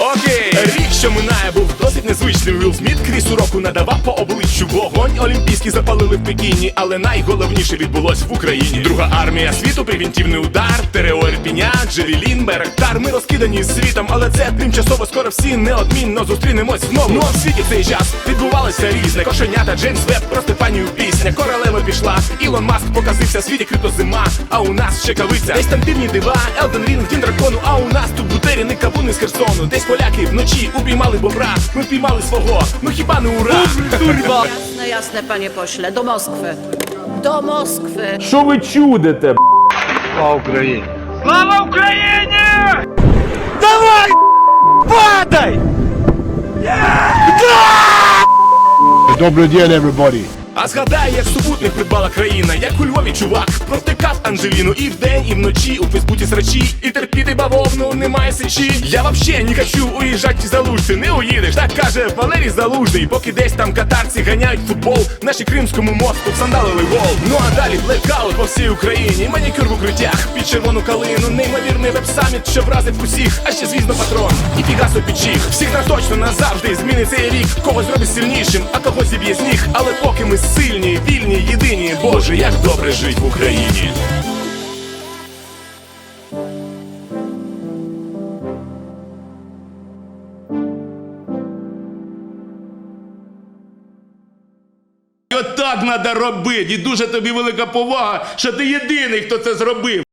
Okay. Рік, що минає, був досить незвичним. Вілл Сміт крізь уроку надавав по обличчю вогонь. Олімпійський запалили в Пекіні, але найголовніше відбулось в Україні. Друга армія світу, превентивний удар, Терео Ірпіня, Джевелін, Беректар. Ми розкидані світом, але це тимчасово скоро всі неодмінно зустрінемось знову. Ну а в світі в цей час відбувалося різне. Кошенята, Джеймс Веб, про Степанію пісня. Королева пішла. Ілон Маск показився, світі криптозима. А у нас чекавиця. Десь там дивні дива, Елден Рінг, Дім дракону. А у нас тут бутеріни, кавуни з Херсону. Десь поляки вночі упіймали бобра. Ми впіймали свого. Ну хіба не ура? Jasne, jasne, panie pośle, do Moskwy. Do Moskwy. Що ви чудите? б***? Слава Україні! Добрий день, everybody! А згадай, як супутник придбала країна, як у Львові чувак протикав Анжеліну і вдень, і вночі у Фейсбуці срачі, і терпіти бавовну немає сечі. Я вообще не хочу уїжджати за Лужці, не уїдеш, так каже Валерій Залужний, поки десь там катарці ганяють футбол, наші кримському мосту всандалили гол. Ну а далі блекаут по всій Україні, манікюр в укриттях під червону калину, неймовірний веб-саміт, що вразив усіх, а ще звісно патрон, і фігасу пічих. Всіх нас точно назавжди змінить цей рік, когось зробить сильнішим, а когось зіб'є сніг. Але поки ми сильні, вільні, єдині, Боже, як добре жить в Україні. Отак треба робити. І дуже тобі велика повага, що ти єдиний, хто це зробив.